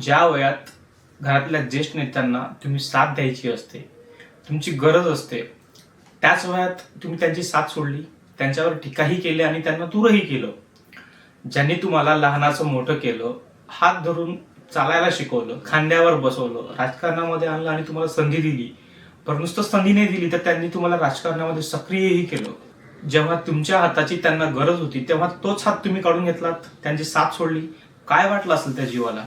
ज्या वयात घरातल्या ज्येष्ठ नेत्यांना तुम्ही साथ द्यायची असते तुमची गरज असते त्याच वयात तुम्ही त्यांची साथ सोडली त्यांच्यावर टीकाही केली आणि त्यांना दूरही केलं. ज्यांनी तुम्हाला लहानाचं मोठं केलं हात धरून चालायला शिकवलं खांद्यावर बसवलं राजकारणामध्ये आणलं आणि तुम्हाला संधी दिली पण नुसतं संधी नाही दिली तर त्यांनी तुम्हाला राजकारणामध्ये सक्रियही केलं. जेव्हा तुमच्या हाताची त्यांना गरज होती तेव्हा तोच हात तुम्ही काढून घेतलात त्यांची साथ सोडली. काय वाटलं असेल त्या जीवाला?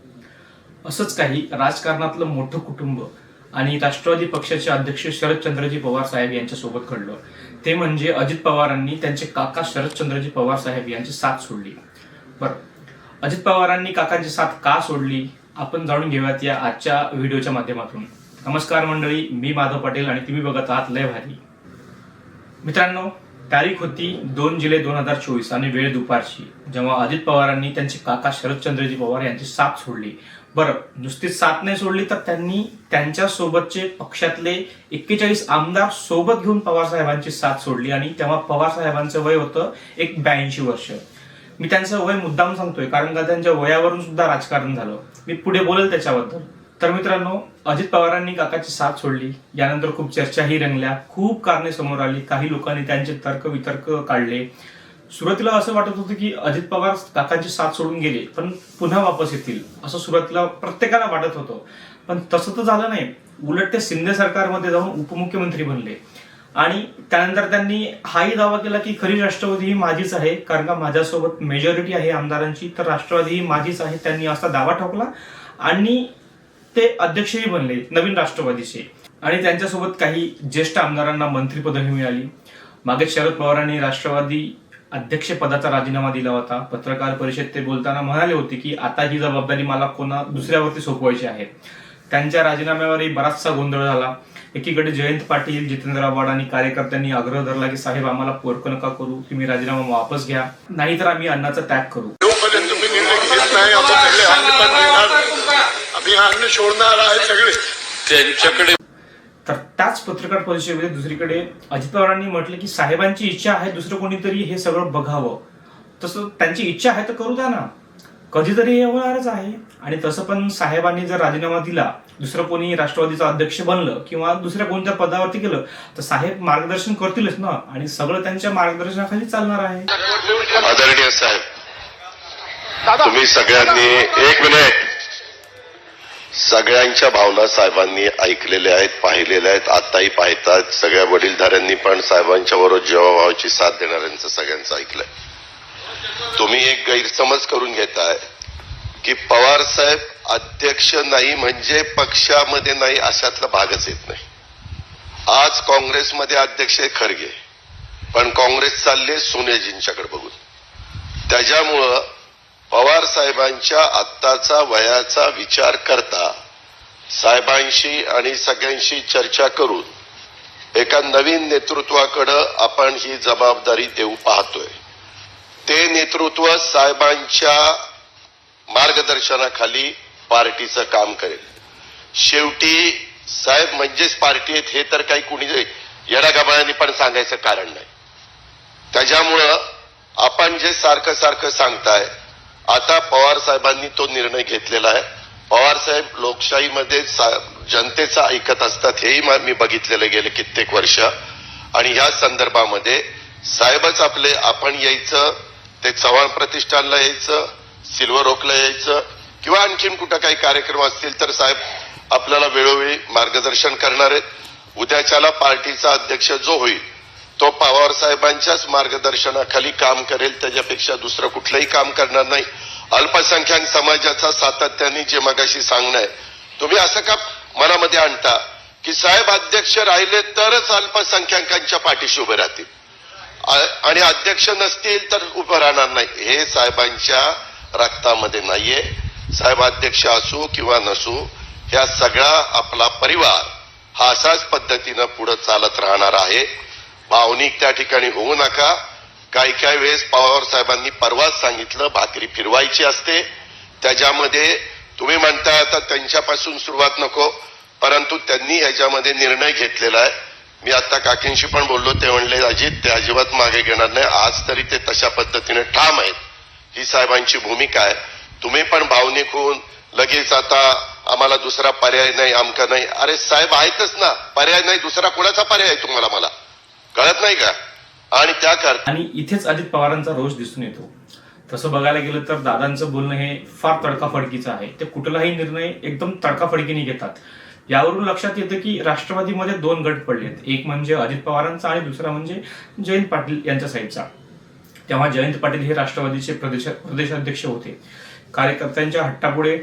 असंच काही राजकारणातलं मोठं कुटुंब आणि राष्ट्रवादी पक्षाचे अध्यक्ष शरदचंद्रजी पवार साहेब यांच्यासोबत घडलं. ते म्हणजे अजित पवारांनी त्यांचे काका शरदचंद्रजी पवार साहेब यांची साथ सोडली. बरं. अजित पवारांनी काकांची साथ का सोडली? आपण जाणून घेऊयात या आजच्या व्हिडिओच्या माध्यमातून. नमस्कार मंडळी मी माधव पाटील आणि तुम्ही बघत आहात लय भारी. मित्रांनो तारीख होती दोन जुलै दोन हजार चोवीस आणि वेळ दुपारची जेव्हा अजित पवारांनी त्यांचे काका शरदचंद्रजी पवार यांची साथ सोडली. बरं नुसतीच साथ नाही सोडली तर त्यांनी त्यांच्या सोबतचे पक्षातले एक्केचाळीस आमदार सोबत घेऊन पवार साहेबांची साथ सोडली आणि तेव्हा पवार साहेबांचं वय होतं एक ब्याऐंशी वर्ष. मी त्यांचं वय मुद्दाम सांगतोय कारण का त्यांच्या वयावरून सुद्धा राजकारण झालं. मी पुढे बोलेल त्याच्याबद्दल. तर मित्रांनो अजित पवारांनी काकाची साथ सोडली यानंतर खूप चर्चाही रंगल्या खूप कारणे समोर आली काही लोकांनी त्यांचे तर्क वितर्क काढले. सुरुवातीला असं वाटत होतं की अजित पवार काकांची साथ सोडून गेले पण पुन्हा वापस येतील असं सुरुवातीला प्रत्येकाला वाटत होतं. पण तसं तर झालं नाही. उलट ते शिंदे सरकारमध्ये जाऊन उपमुख्यमंत्री बनले. आणि त्यानंतर त्यांनी हाही दावा केला की खरी राष्ट्रवादी ही माझीच आहे कारण का माझ्यासोबत मेजॉरिटी आहे आमदारांची तर राष्ट्रवादी ही माझीच आहे त्यांनी असा दावा ठोकला. आणि ते अध्यक्षही बनले नवीन राष्ट्रवादीचे. आणि त्यांच्यासोबत काही ज्येष्ठ आमदारांना मंत्रिपदही मिळाली. मागे शरद पवारांनी राष्ट्रवादी अध्यक्षपदाचा राजीनामा दिला होता पत्रकार परिषद ते बोलताना म्हणाले होते की आता ही जबाबदारी मला कोणा दुसऱ्यावरती सोपवायची आहे त्यांच्या राजीनाम्यावरही बराचसा गोंधळ झाला एकीकडे जयंत पाटील जितेंद्र आव्हाड आणि कार्यकर्त्यांनी आग्रह धरला की साहेब आम्हाला पोरक नका करू तुम्ही राजीनामा वापस घ्या नाहीतर आम्ही अन्नाचा त्याग करू आम्ही अन्न सोडणार आहे सगळे त्यांच्याकडे तर त्याच पत्रकार परिषदेमध्ये दुसरीकडे अजित पवारांनी म्हटलं की साहेबांची इच्छा आहे दुसरं कोणीतरी हे सगळं बघावं. तसं त्यांची इच्छा आहे तर करू द्या ना. कधीतरी हे होणारच आहे. आणि तसं पण साहेबांनी जर राजीनामा दिला दुसरं कोणी राष्ट्रवादीचं अध्यक्ष बनलं किंवा दुसऱ्या कोणत्या पदावरती गेलं तर साहेब मार्गदर्शन करतीलच ना. आणि सगळं त्यांच्या मार्गदर्शनाखाली चालणार आहे. आदरणीय साहेब तुम्ही सगळ्यांनी एक मिनिट सगळ्यांच्या भावना साहेबांनी ऐकलेल्या आहेत पाहिलेल्या आहेत. आताही पाहतात. सगळ्या वडीलधाऱ्यांनी पण साहेबांच्या बरोबर जेवाभावाची साथ देणाऱ्यांचं सगळ्यांचं ऐकलंय. तुम्ही एक गैरसमज करून घेताय की पवार साहेब अध्यक्ष नाही म्हणजे पक्षामध्ये नाही अशातला भागच येत नाही. आज काँग्रेसमध्ये अध्यक्ष आहे खरगे पण काँग्रेस चालले सोनियाजींच्याकडे बघून. त्याच्यामुळं पवार साहेबांच्या आत्ताचा वयाचा विचार करता साहेबांशी आणि सगळ्यांशी चर्चा करून एका नवीन नेतृत्वाकडं आपण ही जबाबदारी देऊ पाहतोय. ते नेतृत्व साहेबांच्या मार्गदर्शनाखाली पार्टीचं काम करेल. शेवटी साहेब म्हणजेच पार्टी आहेत हे तर काही कुणी येडागाबाळांनी पण सांगायचं कारण नाही. त्याच्यामुळं आपण जे सारखं सारखं सांगताय आता पवार साहेबांनी तो निर्णय घेतलेला आहे. पवार साहेब लोकशाहीमध्ये सा- जनतेचं ऐकत असतात हेही मा- मी बघितलेलं गेले कित्येक वर्ष. आणि या संदर्भामध्ये साहेबच आपले आपण यायचं ते चव्हाण प्रतिष्ठानला यायचं सिल्वर ओकला यायचं किंवा आणखीन कुठं काही कार्यक्रम असतील तर साहेब आपल्याला वेळोवेळी मार्गदर्शन करणार आहेत. उद्याच्याला पार्टीचा अध्यक्ष जो होईल तो पवार साहेबांच्याच मार्गदर्शनाखाली काम करेल त्याच्यापेक्षा दुसरं कुठलंही काम करणार नाही. अल्पसंख्याक समाजाचा सातत्याने जे मगाशी सांगणं आहे तुम्ही असं का मनामध्ये आणता की साहेब अध्यक्ष राहिले तरच अल्पसंख्याकांच्या पाठीशी उभे राहतील? आणि अध्यक्ष नसतील तर उभं राहणार नाही. हे साहेबांच्या रक्तामध्ये नाहीये. साहेब अध्यक्ष असू किंवा नसू ह्या सगळा आपला परिवार हा असाच पद्धतीनं पुढे चालत राहणार आहे. भावनिक त्या ठिकाणी होऊ नका. काही काही वेळेस पवार साहेबांनी परवाच सांगितलं भाकरी फिरवायची असते. त्याच्यामध्ये तुम्ही म्हणताय आता त्यांच्यापासून सुरुवात नको परंतु त्यांनी याच्यामध्ये निर्णय घेतलेला आहे. मी आता काकींशी पण बोललो ते म्हणले अजित ते अजिबात मागे घेणार नाही. आज तरी ते तशा पद्धतीने ठाम आहेत. ही साहेबांची भूमिका आहे. तुम्ही पण भावनिक होऊन लगेच आता आम्हाला दुसरा पर्याय नाही आमका नाही. अरे साहेब आहेतच ना. पर्याय नाही दुसरा कोणाचा पर्याय आहे तुम्हाला मला? कळत नाही का? आणि त्या आणि इथेच अजित पवारांचा रोष दिसून येतो. तसं बघायला गेलं तर दादांचं बोलणं हे फार तडकाफडकीचं आहे. ते कुठलाही निर्णय एकदम तडकाफडकीने घेतात. यावरून लक्षात येतं की राष्ट्रवादीमध्ये दोन गट पडलेत. एक म्हणजे अजित पवारांचा आणि दुसरा म्हणजे जयंत पाटील यांच्या साईडचा. तेव्हा जयंत पाटील हे राष्ट्रवादीचे प्रदेश प्रदेशाध्यक्ष होते. कार्यकर्त्यांच्या हट्टापुढे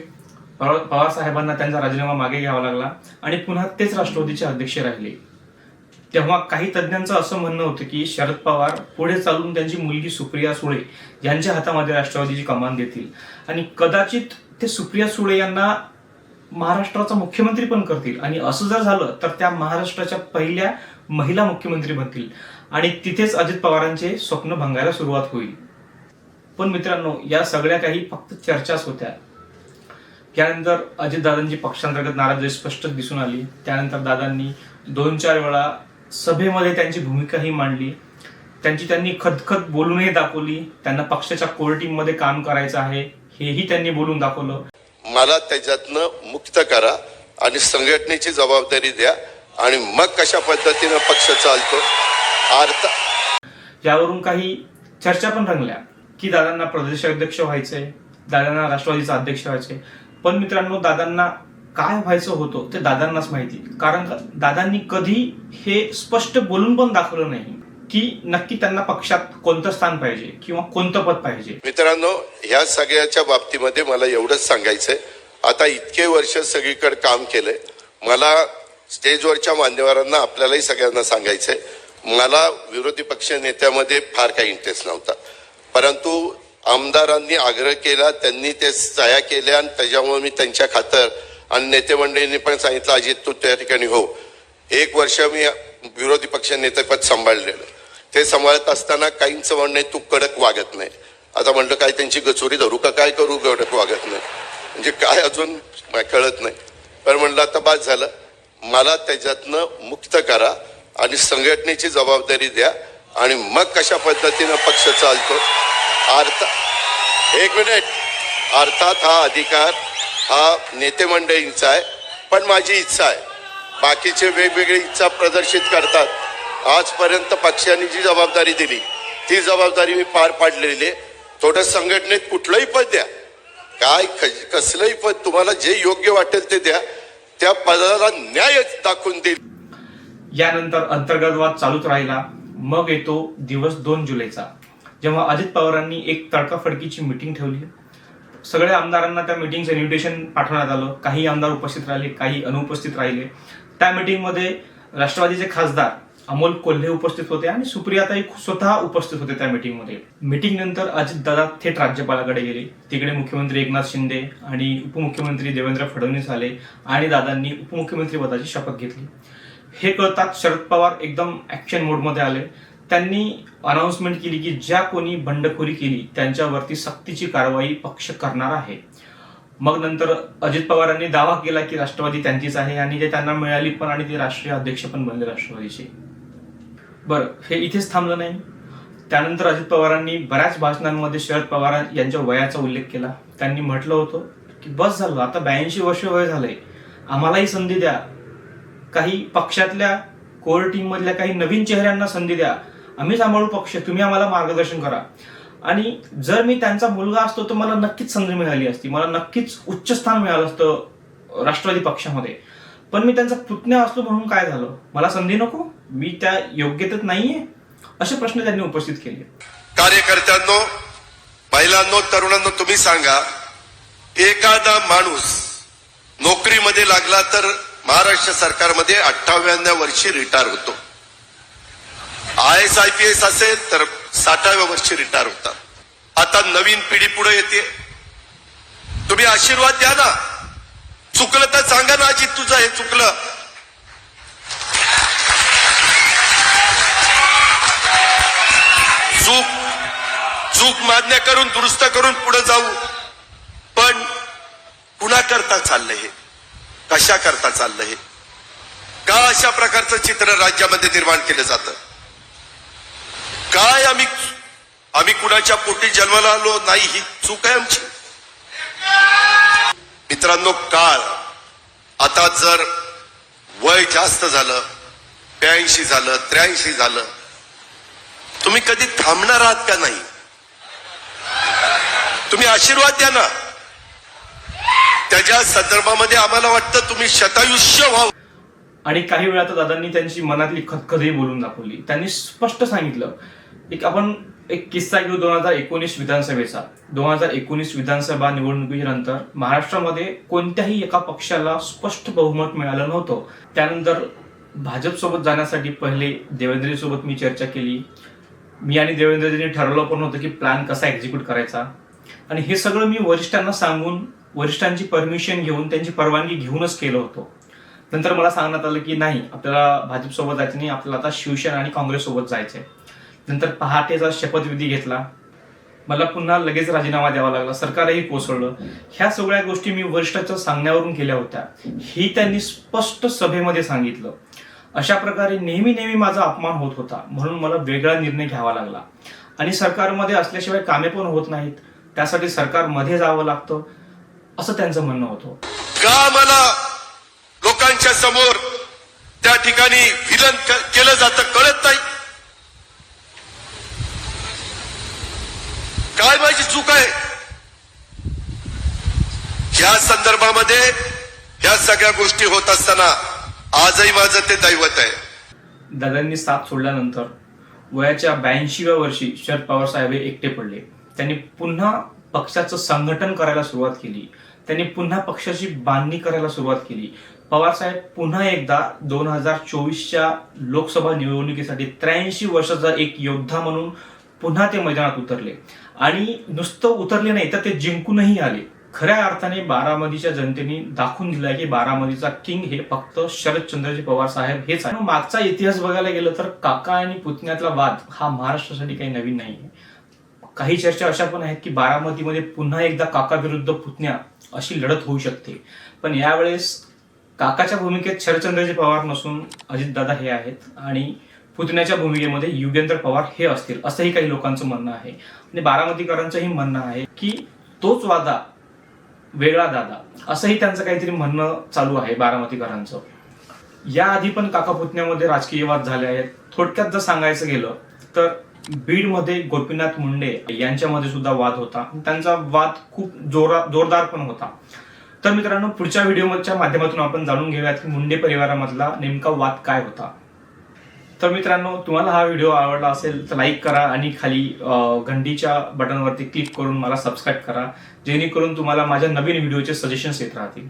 पवार साहेबांना त्यांचा राजीनामा मागे घ्यावा लागला आणि पुन्हा तेच राष्ट्रवादीचे अध्यक्ष राहिले. तेव्हा काही तज्ज्ञांचं असं म्हणणं होतं की शरद पवार पुढे चालून त्यांची मुलगी सुप्रिया सुळे यांच्या हातामध्ये राष्ट्रवादीची कमान देतील. आणि कदाचित ते सुप्रिया सुळे यांना महाराष्ट्राचा मुख्यमंत्री पण करतील. आणि असं जर झालं तर त्या महाराष्ट्राच्या पहिल्या महिला मुख्यमंत्री बनतील. आणि तिथेच अजित पवारांचे स्वप्न भंगायला सुरुवात होईल. पण मित्रांनो या सगळ्या काही फक्त चर्चाच होत्या. त्यानंतर अजितदादांची पक्षांतर्गत नाराजी स्पष्ट दिसून आली. त्यानंतर दादांनी दोन चार वेळा सभेमध्ये त्यांची भूमिकाही मांडली. त्यांची त्यांनी खदखद बोलूनही दाखवली. त्यांना पक्षाच्या कोर टीममध्ये काम करायचं आहे हेही त्यांनी बोलून दाखवलं. मला त्याच्यातनं मुक्त करा आणि संघटनेची जबाबदारी द्या आणि मग कशा पद्धतीनं पक्ष चालतो अर्थ यावरून काही चर्चा पण रंगल्या की दादांना प्रदेशाध्यक्ष व्हायचंय दादांना राष्ट्रवादीचा अध्यक्ष व्हायचंय. पण मित्रांनो दादांना काय व्हायचं होतं ते दादांनाच माहिती. कारण का दादांनी कधी हे स्पष्ट बोलून पण दाखवलं नाही की नक्की त्यांना पक्षात कोणतं स्थान पाहिजे किंवा कोणतं पद पाहिजे. मित्रांनो ह्या सगळ्याच्या बाबतीमध्ये मला एवढंच सांगायचंय. आता इतके वर्ष सगळीकडे काम केलंय. मला स्टेजवरच्या मान्यवरांना आपल्यालाही सगळ्यांना सांगायचंय. मला विरोधी पक्ष नेत्यामध्ये फार काही इंटरेस्ट नव्हता. परंतु आमदारांनी आग्रह केला त्यांनी ते सह्या केल्या आणि त्याच्यामुळे मी त्यांच्या खातर आणि नेते मंडळींनी पण सांगितलं अजित तू त्या ठिकाणी हो. एक वर्ष मी विरोधी पक्ष नेतेपद सांभाळलेलं. ते सांभाळत असताना काहींचं म्हणणं तू कडक वागत नाही. आता म्हणलं काय त्यांची गचोरी धरू का? काय करू कडक वागत नाही? म्हणजे काय अजून कळत नाही. पण म्हणलं आता बाद झालं. मला त्याच्यातनं मुक्त करा आणि संघटनेची जबाबदारी द्या आणि मग कशा पद्धतीनं पक्ष चालतो? अर्थ एक मिनिट. अर्थात हा अधिकार हा नेते मंडळींचा आहे पण माझी इच्छा आहे. बाकीचे वेगवेगळी इच्छा प्रदर्शित करतात. आजपर्यंत पक्षाने जी जबाबदारी दिली ती जबाबदारी मी पार पाडलेली आहे. थोडं संघटनेत कुठलंही पद द्या. काय कसलंही पद तुम्हाला जे योग्य वाटेल ते द्या. त्या पदाला न्याय दाखवून देईल. यानंतर अंतर्गत वाद चालूच राहिला. मग येतो दिवस दोन जुलैचा. जेव्हा अजित पवारांनी एक तडकाफडकीची मिटिंग ठेवली. सगळ्या आमदारांना त्या मिटिंगचं इन्व्हिटेशन पाठवण्यात आलं. काही आमदार उपस्थित राहिले काही अनुपस्थित राहिले. त्या मिटिंगमध्ये राष्ट्रवादीचे खासदार अमोल कोल्हे उपस्थित होते आणि सुप्रियाताई स्वतः उपस्थित होते त्या मिटिंगमध्ये मिटिंग नंतर अजितदादा थेट राज्यपालाकडे गेले. तिकडे मुख्यमंत्री एकनाथ शिंदे आणि उपमुख्यमंत्री देवेंद्र फडणवीस आले आणि दादांनी उपमुख्यमंत्री पदाची शपथ घेतली. हे कळताच शरद पवार एकदम ऍक्शन मोडमध्ये आले. त्यांनी अनाऊन्समेंट केली की ज्या कोणी बंडखोरी केली त्यांच्यावरती सक्तीची कारवाई पक्ष करणार आहे. मग नंतर अजित पवारांनी दावा केला की राष्ट्रवादी त्यांचीच आहे आणि ते त्यांना मिळाली पण आणि ते राष्ट्रीय अध्यक्ष पण बनले राष्ट्रवादीचे. बरं हे इथेच थांबलं नाही. त्यानंतर अजित पवारांनी बऱ्याच भाषणांमध्ये शरद पवार यांच्या वयाचा उल्लेख केला. त्यांनी म्हटलं होतं की बस झालं आता ब्याऐंशी वर्ष वय झालंय. आम्हालाही संधी द्या. काही पक्षातल्या कोर टीम मधल्या काही नवीन चेहऱ्यांना संधी द्या. आम्ही सांभाळू पक्ष तुम्ही आम्हाला मार्गदर्शन करा. आणि जर मी त्यांचा मुलगा असतो तर मला नक्कीच संधी मिळाली असती. मला नक्कीच उच्च स्थान मिळालं असतं राष्ट्रवादी पक्षामध्ये. पण मी त्यांचा पुतण्या असलो म्हणून काय झालं? मला संधी नको? मी त्या योग्यतेत नाहीये? असे प्रश्न त्यांनी उपस्थित केले. कार्यकर्त्यांनो महिलांनो तरुणांनो तुम्ही सांगा एखादा माणूस नोकरीमध्ये लागला तर महाराष्ट्र सरकारमध्ये अठ्ठाव्याण्णव वर्षी रिटायर होतो. आयएस आय पी एस असेल तर साठाव्या वर्षी रिटायर होतात. आता नवीन पिढी पुढे येते. तुम्ही आशीर्वाद द्या ना. चुकलं तर सांगा ना अजित तुझं हे चुकलं. चूक चूक मान्य करून दुरुस्त करून पुढे जाऊ. पण कुणा करता चाललंय हे? कशा करता चाललंय हे? का अशा प्रकारचं चित्र राज्यामध्ये निर्माण केलं जातं? काय आम्ही आम्ही कुणाच्या पोटी जन्माला आलो नाही ही चूक आहे आमची. मित्रांनो काळ आता जर वय जास्त झालं ब्याऐंशी झालं त्र्याऐंशी झालं तुम्ही कधी थांबणार आहात का नाही? तुम्ही आशीर्वाद द्या ना. त्याच्या संदर्भामध्ये आम्हाला वाटतं तुम्ही शतायुष्य व्हावं. आणि काही वेळा तर दादांनी त्यांची मनातली खतखतही बोलून दाखवली. त्यांनी स्पष्ट सांगितलं एक आपण एक किस्सा घेऊ दोन हजार एकोणीस विधानसभेचा. दोन हजार एकोणीस विधानसभा निवडणुकीनंतर महाराष्ट्रामध्ये कोणत्याही एका पक्षाला स्पष्ट बहुमत मिळालं नव्हतं. त्यानंतर भाजपसोबत जाण्यासाठी पहिले देवेंद्रजीसोबत मी चर्चा केली. मी आणि देवेंद्रजींनी ठरवलं पण होतं की प्लॅन कसा एक्झिक्यूट करायचा. आणि हे सगळं मी वरिष्ठांना सांगून वरिष्ठांची परमिशन घेऊन त्यांची परवानगी घेऊनच केलं होतं. नंतर मला सांगण्यात आलं की नाही आपल्याला भाजपसोबत जायचं नाही आपल्याला आता शिवसेना आणि काँग्रेससोबत जायचं जायचंय. नंतर पहाटेचा शपथविधी घेतला. मला पुन्हा लगेच राजीनामा द्यावा लागला. सरकारही कोसळलं. ह्या सगळ्या गोष्टी मी वरिष्ठाच्या सांगण्यावरून केल्या होत्या. ही त्यांनी स्पष्ट सभेमध्ये सांगितलं. अशा प्रकारे नेहमी नेहमी माझा अपमान होत होता. म्हणून मला वेगळा निर्णय घ्यावा लागला. आणि सरकारमध्ये असल्याशिवाय कामे पण होत नाहीत. त्यासाठी सरकारमध्ये जावं लागतं असं त्यांचं म्हणणं होतं. का मला लोकांच्या समोर त्या ठिकाणी विलन केलं जातं कळत नाही? काय माझी चूक आहे? या संदर्भामध्ये या सगळ्या गोष्टी होत असताना आजही माझं ते दैवत आहे. दादांनी साथ सोडल्यानंतर वयाच्या ब्याऐंशीव्या वर्षी शरद पवार साहेब हे एकटे पडले. त्यांनी पुन्हा पक्षाचं संघटन करायला सुरुवात केली. त्यांनी पुन्हा पक्षाची बांधणी करायला सुरुवात केली. पवार साहेब पुन्हा एकदा दोन हजार चोवीसच्या लोकसभा निवडणुकीसाठी त्र्याऐंशी वर्षाचा एक योद्धा म्हणून पुन्हा ते मैदानात उतरले. आणि नुसतं उतरले नाही तर ते जिंकूनही आले. खऱ्या अर्थाने बारामतीच्या जनतेने दाखवून दिलाय की बारामतीचा किंग हे फक्त शरदचंद्रजी पवार साहेब हेच आहे मागचा इतिहास बघायला गेलं तर काका आणि पुतण्यातला वाद हा महाराष्ट्रासाठी काही नवीन नाही काही चर्चा अशा पण आहेत की बारामतीमध्ये पुन्हा एकदा काका विरुद्ध पुतण्या अशी लढत होऊ शकते. पण यावेळेस काकाच्या भूमिकेत शरदचंद्रजी पवार नसून अजितदादा हे आहेत. आणि पुतण्याच्या भूमिकेमध्ये युगेंद्र पवार हे असतील असंही काही लोकांचं म्हणणं आहे. आणि बारामतीकरांचंही म्हणणं आहे की तोच वादा वेगळा दादा असंही त्यांचं काहीतरी म्हणणं चालू आहे बारामतीकरांचं. याआधी पण काका पुतण्यामध्ये राजकीय वाद झाले आहेत. थोडक्यात जर सांगायचं गेलं तर बीडमध्ये गोपीनाथ मुंडे यांच्यामध्ये सुद्धा वाद होता. त्यांचा वाद खूप जोरा जोरदार पण होता. तर मित्रांनो पुढच्या व्हिडिओच्या माध्यमातून आपण जाणून घेऊयात की मुंडे परिवारामधला नेमका वाद काय होता. तर मित्रांनो तुम्हाला हा व्हिडिओ आवडला असेल तर लाईक करा आणि खाली घंटीच्या बटनवरती क्लिक करून मला सबस्क्राईब करा जेणेकरून तुम्हाला माझ्या नवीन व्हिडिओचे सजेशन्स येत राहतील.